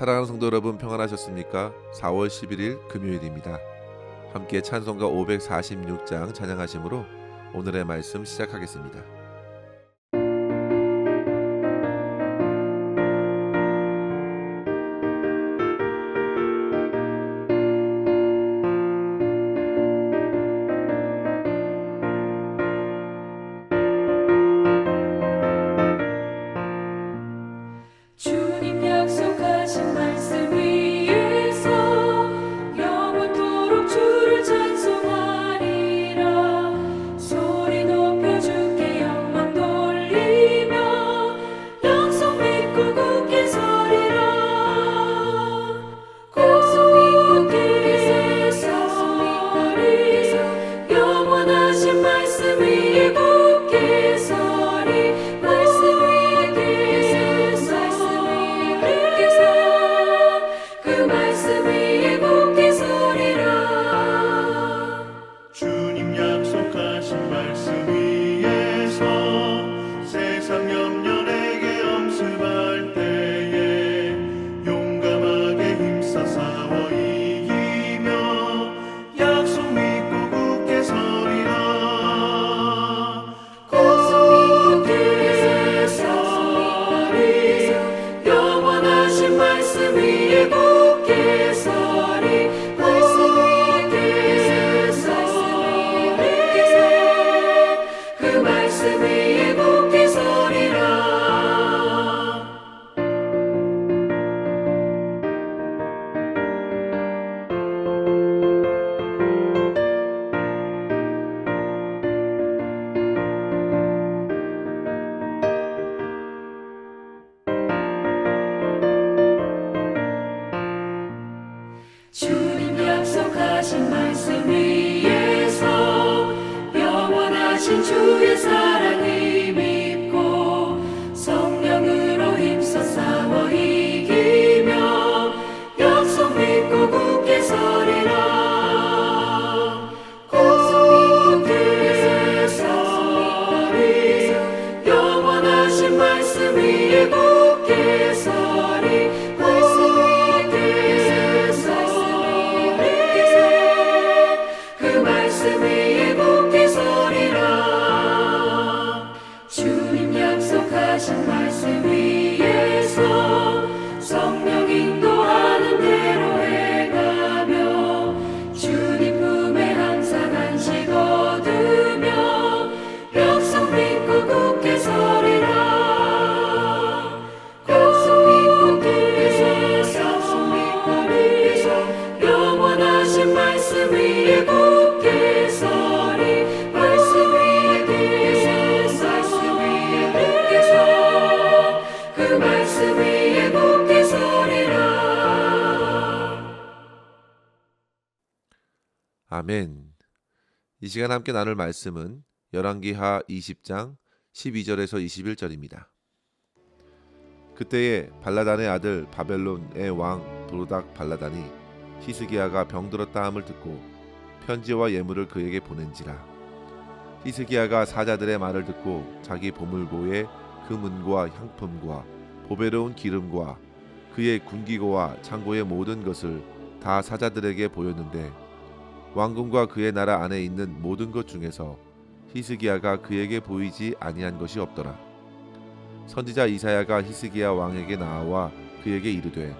사랑하는 성도 여러분 평안하셨습니까? 4월 11일 금요일입니다. 함께 찬송가 546장 찬양하심으로 오늘의 말씀 시작하겠습니다. 시간 함께 나눌 말씀은 열왕기하 20장 12절에서 21절입니다. 그때에 발라단의 아들 바벨론의 왕 도로닥 발라단이 히스기야가 병들었다 함을 듣고 편지와 예물을 그에게 보낸지라 히스기야가 사자들의 말을 듣고 자기 보물고에 금은과 향품과 보배로운 기름과 그의 군기고와 창고의 모든 것을 다 사자들에게 보였는데 왕궁과 그의 나라 안에 있는 모든 것 중에서 히스기야가 그에게 보이지 아니한 것이 없더라. 선지자 이사야가 히스기야 왕에게 나와 그에게 이르되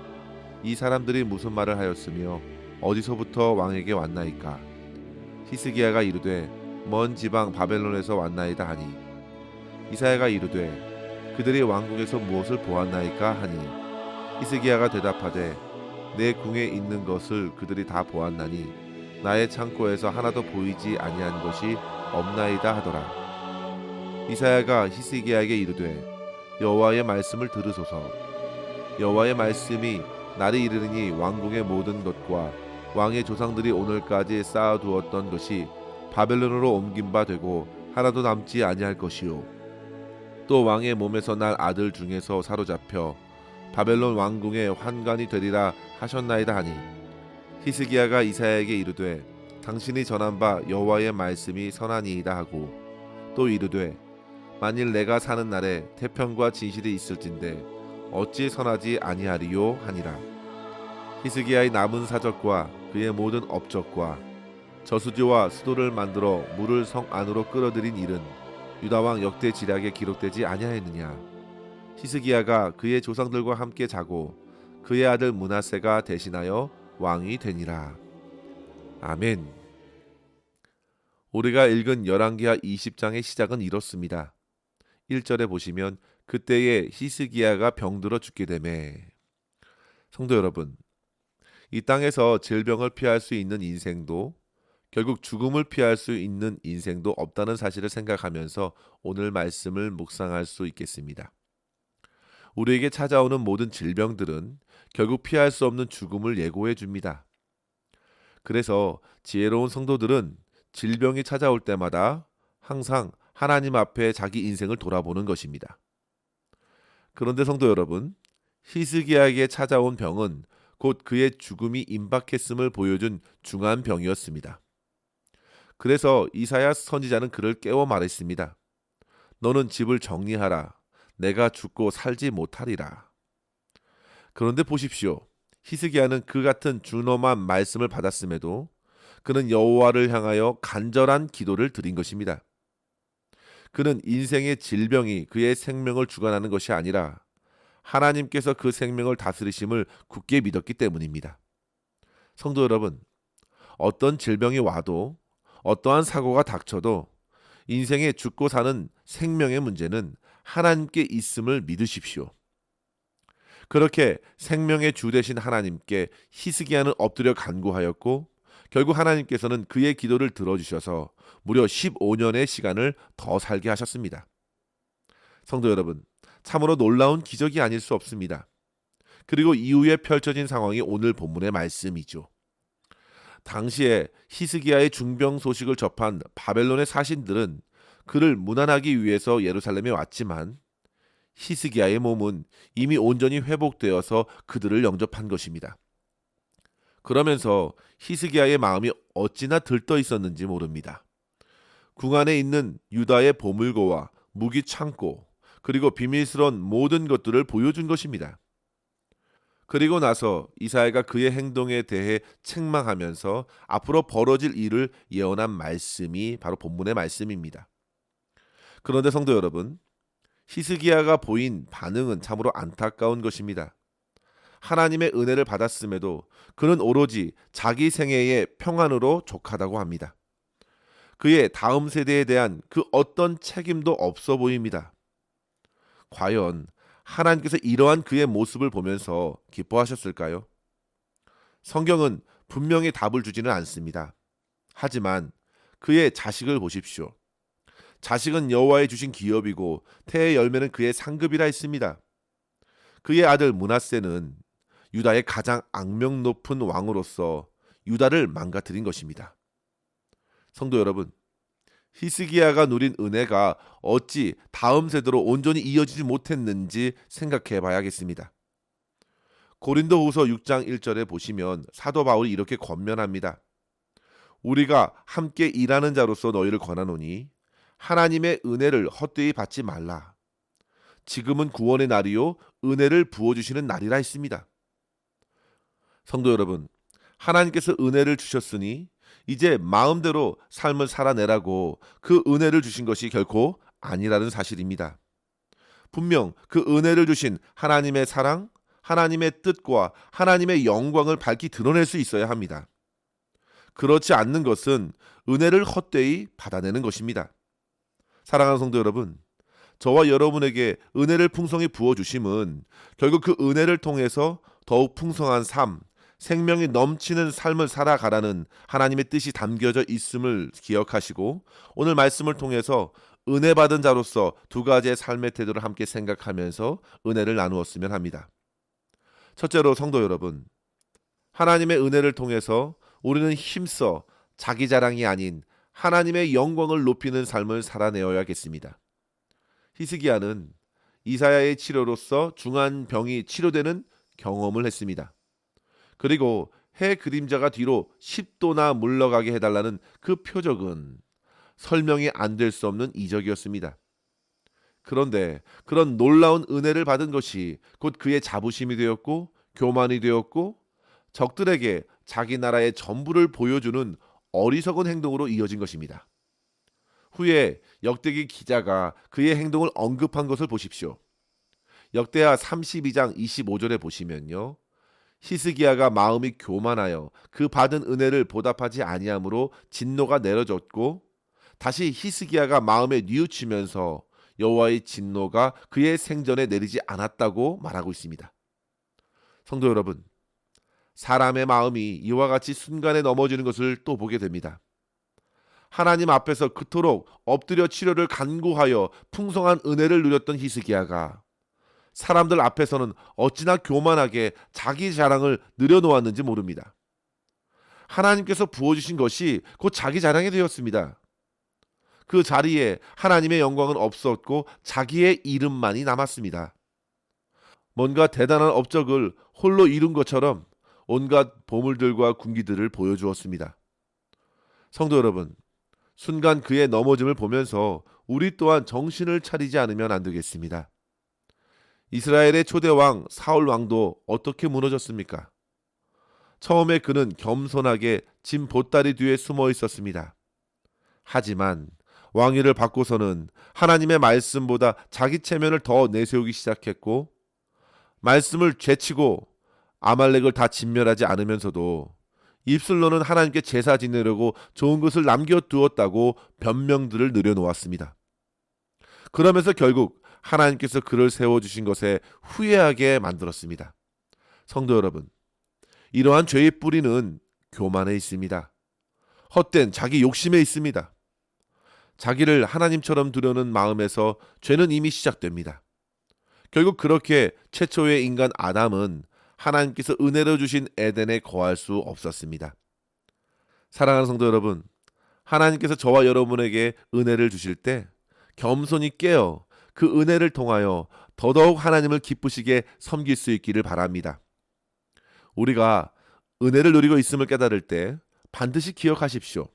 이 사람들이 무슨 말을 하였으며 어디서부터 왕에게 왔나이까? 히스기야가 이르되 먼 지방 바벨론에서 왔나이다 하니. 이사야가 이르되 그들이 왕궁에서 무엇을 보았나이까 하니? 히스기야가 대답하되 내 궁에 있는 것을 그들이 다 보았나니 나의 창고에서 하나도 보이지 아니한 것이 없나이다 하더라. 이사야가 히스기야에게 이르되 여호와의 말씀을 들으소서. 여호와의 말씀이 날이 이르니 왕궁의 모든 것과 왕의 조상들이 오늘까지 쌓아두었던 것이 바벨론으로 옮긴 바 되고 하나도 남지 아니할 것이요. 또 왕의 몸에서 날 아들 중에서 사로잡혀 바벨론 왕궁의 환관이 되리라 하셨나이다 하니 히스기야가 이사야에게 이르되 당신이 전한 바 여호와의 말씀이 선하니이다 하고 또 이르되 만일 내가 사는 날에 태평과 진실이 있을진데 어찌 선하지 아니하리요 하니라. 히스기야의 남은 사적과 그의 모든 업적과 저수지와 수도를 만들어 물을 성 안으로 끌어들인 일은 유다 왕 역대 지략에 기록되지 아니하였느냐. 히스기야가 그의 조상들과 함께 자고 그의 아들 문하세가 대신하여 왕이 되니라. 아멘. 우리가 읽은 열왕기하 20장의 시작은 이렇습니다. 1절에 보시면 그때에 히스기야가 병들어 죽게 되매. 성도 여러분 이 땅에서 질병을 피할 수 있는 인생도 결국 죽음을 피할 수 있는 인생도 없다는 사실을 생각하면서 오늘 말씀을 묵상할 수 있겠습니다. 우리에게 찾아오는 모든 질병들은 결국 피할 수 없는 죽음을 예고해 줍니다. 그래서 지혜로운 성도들은 질병이 찾아올 때마다 항상 하나님 앞에 자기 인생을 돌아보는 것입니다. 그런데 성도 여러분, 히스기야에게 찾아온 병은 곧 그의 죽음이 임박했음을 보여준 중한 병이었습니다. 그래서 이사야 선지자는 그를 깨워 말했습니다. 너는 집을 정리하라. 내가 죽고 살지 못하리라. 그런데 보십시오. 히스기야는 그 같은 준엄한 말씀을 받았음에도 그는 여호와를 향하여 간절한 기도를 드린 것입니다. 그는 인생의 질병이 그의 생명을 주관하는 것이 아니라 하나님께서 그 생명을 다스리심을 굳게 믿었기 때문입니다. 성도 여러분, 어떤 질병이 와도 어떠한 사고가 닥쳐도 인생에 죽고 사는 생명의 문제는 하나님께 있음을 믿으십시오. 그렇게 생명의 주 되신 하나님께 희스기야는 엎드려 간구하였고 결국 하나님께서는 그의 기도를 들어주셔서 무려 15년의 시간을 더 살게 하셨습니다. 성도 여러분, 참으로 놀라운 기적이 아닐 수 없습니다. 그리고 이후에 펼쳐진 상황이 오늘 본문의 말씀이죠. 당시에 히스기야의 중병 소식을 접한 바벨론의 사신들은 그를 문안하기 위해서 예루살렘에 왔지만 히스기야의 몸은 이미 온전히 회복되어서 그들을 영접한 것입니다. 그러면서 히스기야의 마음이 어찌나 들떠 있었는지 모릅니다. 궁 안에 있는 유다의 보물고와 무기 창고 그리고 비밀스러운 모든 것들을 보여준 것입니다. 그리고 나서 이사야가 그의 행동에 대해 책망하면서 앞으로 벌어질 일을 예언한 말씀이 바로 본문의 말씀입니다. 그런데 성도 여러분, 히스기야가 보인 반응은 참으로 안타까운 것입니다. 하나님의 은혜를 받았음에도 그는 오로지 자기 생애의 평안으로 족하다고 합니다. 그의 다음 세대에 대한 그 어떤 책임도 없어 보입니다. 과연 하나님께서 이러한 그의 모습을 보면서 기뻐하셨을까요? 성경은 분명히 답을 주지는 않습니다. 하지만 그의 자식을 보십시오. 자식은 여호와의 주신 기업이고 태의 열매는 그의 상급이라 했습니다. 그의 아들 문하세는 유다의 가장 악명 높은 왕으로서 유다를 망가뜨린 것입니다. 성도 여러분, 히스기야가 누린 은혜가 어찌 다음 세대로 온전히 이어지지 못했는지 생각해 봐야겠습니다. 고린도후서 6장 1절에 보시면 사도 바울이 이렇게 권면합니다. 우리가 함께 일하는 자로서 너희를 권하노니 하나님의 은혜를 헛되이 받지 말라. 지금은 구원의 날이요 은혜를 부어 주시는 날이라 했습니다. 성도 여러분, 하나님께서 은혜를 주셨으니 이제 마음대로 삶을 살아내라고 그 은혜를 주신 것이 결코 아니라는 사실입니다. 분명 그 은혜를 주신 하나님의 사랑, 하나님의 뜻과 하나님의 영광을 밝히 드러낼 수 있어야 합니다. 그렇지 않는 것은 은혜를 헛되이 받아내는 것입니다. 사랑하는 성도 여러분, 저와 여러분에게 은혜를 풍성히 부어 주심은 결국 그 은혜를 통해서 더욱 풍성한 삶, 생명이 넘치는 삶을 살아가라는 하나님의 뜻이 담겨져 있음을 기억하시고 오늘 말씀을 통해서 은혜 받은 자로서 두 가지의 삶의 태도를 함께 생각하면서 은혜를 나누었으면 합니다. 첫째로 성도 여러분, 하나님의 은혜를 통해서 우리는 힘써 자기 자랑이 아닌 하나님의 영광을 높이는 삶을 살아내어야겠습니다. 히스기야는 이사야의 치료로서 중한 병이 치료되는 경험을 했습니다. 그리고 해 그림자가 뒤로 10도나 물러가게 해달라는 그 표적은 설명이 안 될 수 없는 이적이었습니다. 그런데 그런 놀라운 은혜를 받은 것이 곧 그의 자부심이 되었고 교만이 되었고 적들에게 자기 나라의 전부를 보여주는 어리석은 행동으로 이어진 것입니다. 후에 역대기 기자가 그의 행동을 언급한 것을 보십시오. 역대하 32장 25절에 보시면요. 히스기야가 마음이 교만하여 그 받은 은혜를 보답하지 아니하므로 진노가 내려졌고 다시 히스기야가 마음에 뉘우치면서 여호와의 진노가 그의 생전에 내리지 않았다고 말하고 있습니다. 성도 여러분, 사람의 마음이 이와 같이 순간에 넘어지는 것을 또 보게 됩니다. 하나님 앞에서 그토록 엎드려 치료를 간구하여 풍성한 은혜를 누렸던 히스기야가 사람들 앞에서는 어찌나 교만하게 자기 자랑을 늘여놓았는지 모릅니다. 하나님께서 부어주신 것이 곧 자기 자랑이 되었습니다. 그 자리에 하나님의 영광은 없었고 자기의 이름만이 남았습니다. 뭔가 대단한 업적을 홀로 이룬 것처럼 온갖 보물들과 군기들을 보여주었습니다. 성도 여러분, 순간 그의 넘어짐을 보면서 우리 또한 정신을 차리지 않으면 안 되겠습니다. 이스라엘의 초대 왕 사울 왕도 어떻게 무너졌습니까? 처음에 그는 겸손하게 짐 보따리 뒤에 숨어 있었습니다. 하지만 왕위를 받고서는 하나님의 말씀보다 자기 체면을 더 내세우기 시작했고 말씀을 죄치고 아말렉을 다 진멸하지 않으면서도 입술로는 하나님께 제사 지내려고 좋은 것을 남겨두었다고 변명들을 늘여놓았습니다. 그러면서 결국 하나님께서 그를 세워주신 것에 후회하게 만들었습니다. 성도 여러분, 이러한 죄의 뿌리는 교만에 있습니다. 헛된 자기 욕심에 있습니다. 자기를 하나님처럼 두려는 마음에서 죄는 이미 시작됩니다. 결국 그렇게 최초의 인간 아담은 하나님께서 은혜로 주신 에덴에 거할 수 없었습니다. 사랑하는 성도 여러분, 하나님께서 저와 여러분에게 은혜를 주실 때 겸손히 깨어 그 은혜를 통하여 더더욱 하나님을 기쁘시게 섬길 수 있기를 바랍니다. 우리가 은혜를 누리고 있음을 깨달을 때 반드시 기억하십시오.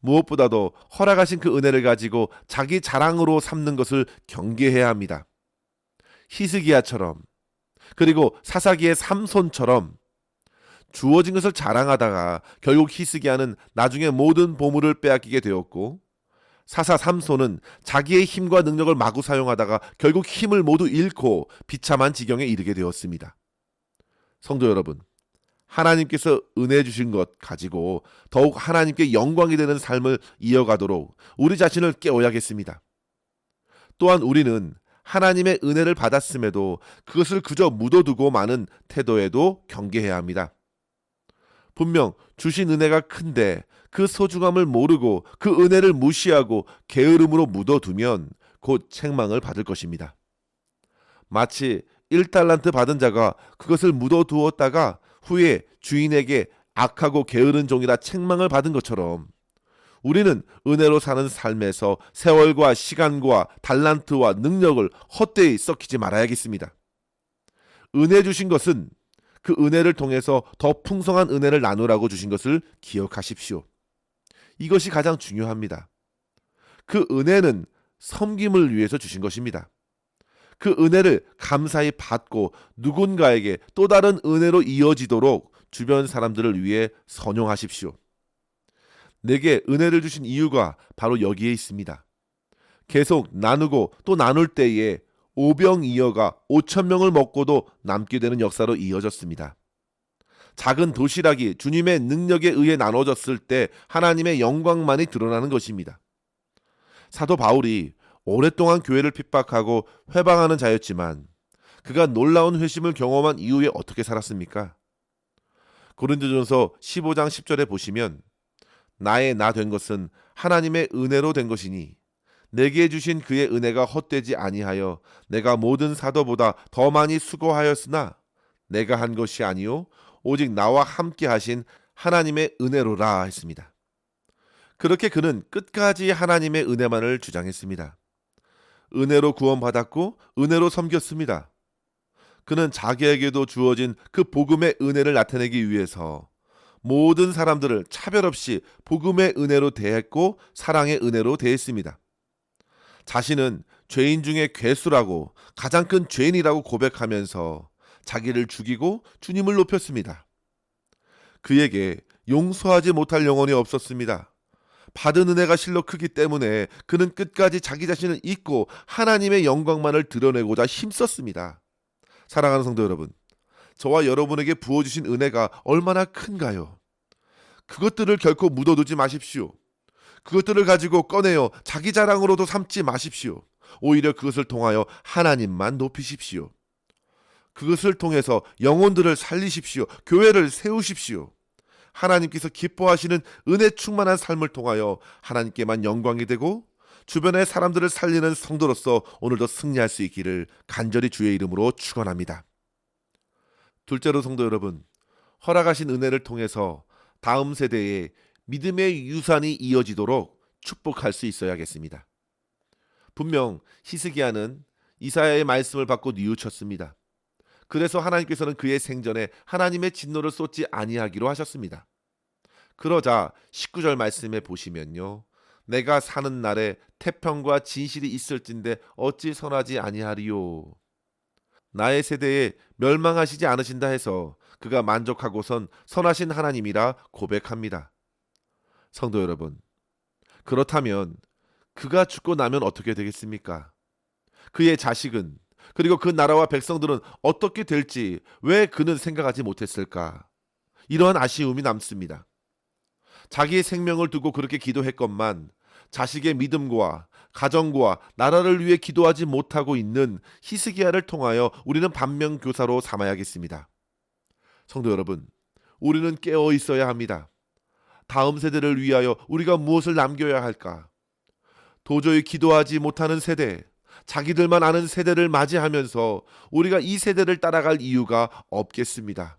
무엇보다도 허락하신 그 은혜를 가지고 자기 자랑으로 삼는 것을 경계해야 합니다. 히스기야처럼 그리고 사사기의 삼손처럼 주어진 것을 자랑하다가 결국 히스기야는 나중에 모든 보물을 빼앗기게 되었고 사사 삼손은 자기의 힘과 능력을 마구 사용하다가 결국 힘을 모두 잃고 비참한 지경에 이르게 되었습니다. 성도 여러분, 하나님께서 은혜 주신 것 가지고 더욱 하나님께 영광이 되는 삶을 이어가도록 우리 자신을 깨워야겠습니다. 또한 우리는 하나님의 은혜를 받았음에도 그것을 그저 묻어두고 마는 태도에도 경계해야 합니다. 분명 주신 은혜가 큰데 그 소중함을 모르고 그 은혜를 무시하고 게으름으로 묻어두면 곧 책망을 받을 것입니다. 마치 1달란트 받은 자가 그것을 묻어두었다가 후에 주인에게 악하고 게으른 종이라 책망을 받은 것처럼 우리는 은혜로 사는 삶에서 세월과 시간과 달란트와 능력을 헛되이 썩히지 말아야겠습니다. 은혜 주신 것은 그 은혜를 통해서 더 풍성한 은혜를 나누라고 주신 것을 기억하십시오. 이것이 가장 중요합니다. 그 은혜는 섬김을 위해서 주신 것입니다. 그 은혜를 감사히 받고 누군가에게 또 다른 은혜로 이어지도록 주변 사람들을 위해 선용하십시오. 내게 은혜를 주신 이유가 바로 여기에 있습니다. 계속 나누고 또 나눌 때에 오병이어가 5천 명을 먹고도 남게 되는 역사로 이어졌습니다. 작은 도시락이 주님의 능력에 의해 나눠졌을 때 하나님의 영광만이 드러나는 것입니다. 사도 바울이 오랫동안 교회를 핍박하고 회방하는 자였지만 그가 놀라운 회심을 경험한 이후에 어떻게 살았습니까? 고린도전서 15장 10절에 보시면 나의 나 된 것은 하나님의 은혜로 된 것이니 내게 주신 그의 은혜가 헛되지 아니하여 내가 모든 사도보다 더 많이 수고하였으나 내가 한 것이 아니요 오직 나와 함께 하신 하나님의 은혜로라 했습니다. 그렇게 그는 끝까지 하나님의 은혜만을 주장했습니다. 은혜로 구원받았고 은혜로 섬겼습니다. 그는 자기에게도 주어진 그 복음의 은혜를 나타내기 위해서 모든 사람들을 차별 없이 복음의 은혜로 대했고 사랑의 은혜로 대했습니다. 자신은 죄인 중에 괴수라고 가장 큰 죄인이라고 고백하면서 자기를 죽이고 주님을 높였습니다. 그에게 용서하지 못할 영혼이 없었습니다. 받은 은혜가 실로 크기 때문에 그는 끝까지 자기 자신을 잊고 하나님의 영광만을 드러내고자 힘썼습니다. 사랑하는 성도 여러분, 저와 여러분에게 부어주신 은혜가 얼마나 큰가요? 그것들을 결코 묻어두지 마십시오. 그것들을 가지고 꺼내어 자기 자랑으로도 삼지 마십시오. 오히려 그것을 통하여 하나님만 높이십시오. 그것을 통해서 영혼들을 살리십시오. 교회를 세우십시오. 하나님께서 기뻐하시는 은혜 충만한 삶을 통하여 하나님께만 영광이 되고 주변의 사람들을 살리는 성도로서 오늘도 승리할 수 있기를 간절히 주의 이름으로 축원합니다. 둘째로 성도 여러분, 허락하신 은혜를 통해서 다음 세대에 믿음의 유산이 이어지도록 축복할 수 있어야겠습니다. 분명 히스기야는 이사야의 말씀을 받고 뉘우쳤습니다. 그래서 하나님께서는 그의 생전에 하나님의 진노를 쏟지 아니하기로 하셨습니다. 그러자 19절 말씀에 보시면요. 내가 사는 날에 태평과 진실이 있을진데 어찌 선하지 아니하리요. 나의 세대에 멸망하시지 않으신다 해서 그가 만족하고선 선하신 하나님이라 고백합니다. 성도 여러분, 그렇다면 그가 죽고 나면 어떻게 되겠습니까? 그의 자식은 그리고 그 나라와 백성들은 어떻게 될지 왜 그는 생각하지 못했을까? 이러한 아쉬움이 남습니다. 자기의 생명을 두고 그렇게 기도했건만 자식의 믿음과 가정과 나라를 위해 기도하지 못하고 있는 히스기야를 통하여 우리는 반면 교사로 삼아야겠습니다. 성도 여러분, 우리는 깨어 있어야 합니다. 다음 세대를 위하여 우리가 무엇을 남겨야 할까? 도저히 기도하지 못하는 세대, 자기들만 아는 세대를 맞이하면서 우리가 이 세대를 따라갈 이유가 없겠습니다.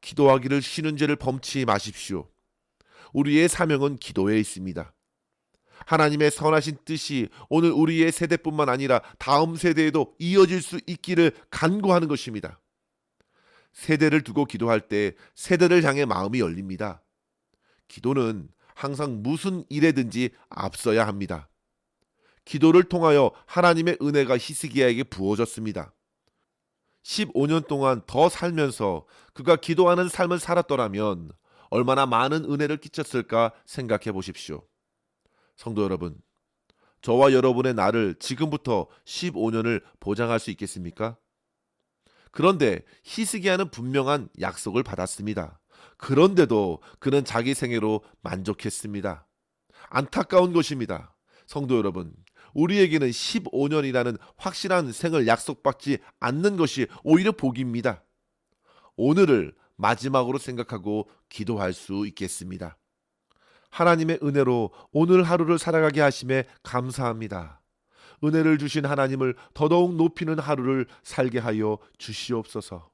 기도하기를 쉬는 죄를 범치 마십시오. 우리의 사명은 기도에 있습니다. 하나님의 선하신 뜻이 오늘 우리의 세대뿐만 아니라 다음 세대에도 이어질 수 있기를 간구하는 것입니다. 세대를 두고 기도할 때 세대를 향해 마음이 열립니다. 기도는 항상 무슨 일에든지 앞서야 합니다. 기도를 통하여 하나님의 은혜가 히스기야에게 부어졌습니다. 15년 동안 더 살면서 그가 기도하는 삶을 살았더라면 얼마나 많은 은혜를 끼쳤을까 생각해 보십시오. 성도 여러분, 저와 여러분의 나를 지금부터 15년을 보장할 수 있겠습니까? 그런데 히스기야는 분명한 약속을 받았습니다. 그런데도 그는 자기 생애로 만족했습니다. 안타까운 것입니다. 성도 여러분, 우리에게는 15년이라는 확실한 생을 약속받지 않는 것이 오히려 복입니다. 오늘을 마지막으로 생각하고 기도할 수 있겠습니다. 하나님의 은혜로 오늘 하루를 살아가게 하심에 감사합니다. 은혜를 주신 하나님을 더더욱 높이는 하루를 살게 하여 주시옵소서.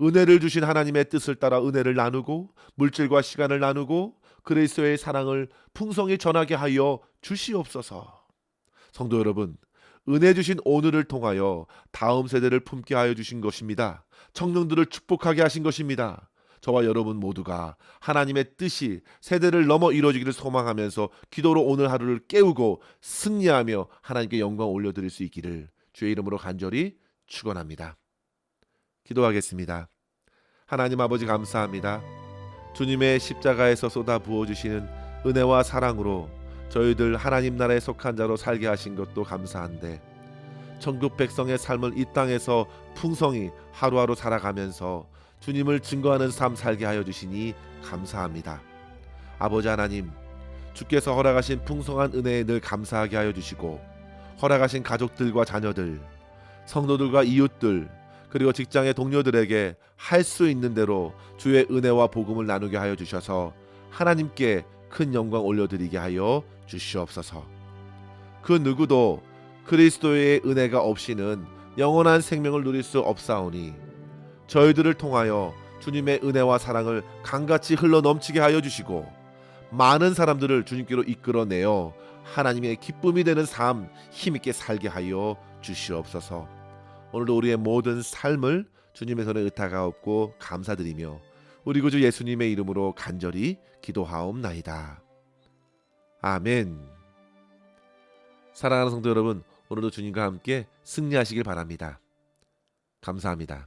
은혜를 주신 하나님의 뜻을 따라 은혜를 나누고 물질과 시간을 나누고 그리스도의 사랑을 풍성히 전하게 하여 주시옵소서. 성도 여러분, 은혜 주신 오늘을 통하여 다음 세대를 품게 하여 주신 것입니다. 청년들을 축복하게 하신 것입니다. 저와 여러분 모두가 하나님의 뜻이 세대를 넘어 이루어지기를 소망하면서 기도로 오늘 하루를 깨우고 승리하며 하나님께 영광 올려드릴 수 있기를 주의 이름으로 간절히 축원합니다. 기도하겠습니다. 하나님 아버지 감사합니다. 주님의 십자가에서 쏟아 부어 주시는 은혜와 사랑으로 저희들 하나님 나라에 속한 자로 살게 하신 것도 감사한데 천국 백성의 삶을 이 땅에서 풍성히 하루하루 살아가면서 주님을 증거하는 삶 살게 하여 주시니 감사합니다. 아버지 하나님, 주께서 허락하신 풍성한 은혜에 늘 감사하게 하여 주시고 허락하신 가족들과 자녀들, 성도들과 이웃들, 그리고 직장의 동료들에게 할 수 있는 대로 주의 은혜와 복음을 나누게 하여 주셔서 하나님께 큰 영광 올려드리게 하여 주시옵소서. 그 누구도 그리스도의 은혜가 없이는 영원한 생명을 누릴 수 없사오니 저희들을 통하여 주님의 은혜와 사랑을 강같이 흘러 넘치게 하여 주시고 많은 사람들을 주님께로 이끌어내어 하나님의 기쁨이 되는 삶 힘있게 살게 하여 주시옵소서. 오늘도 우리의 모든 삶을 주님의 손에 의탁하옵고 감사드리며 우리 구주 예수님의 이름으로 간절히 기도하옵나이다. 아멘. 사랑하는 성도 여러분, 오늘도 주님과 함께 승리하시길 바랍니다. 감사합니다.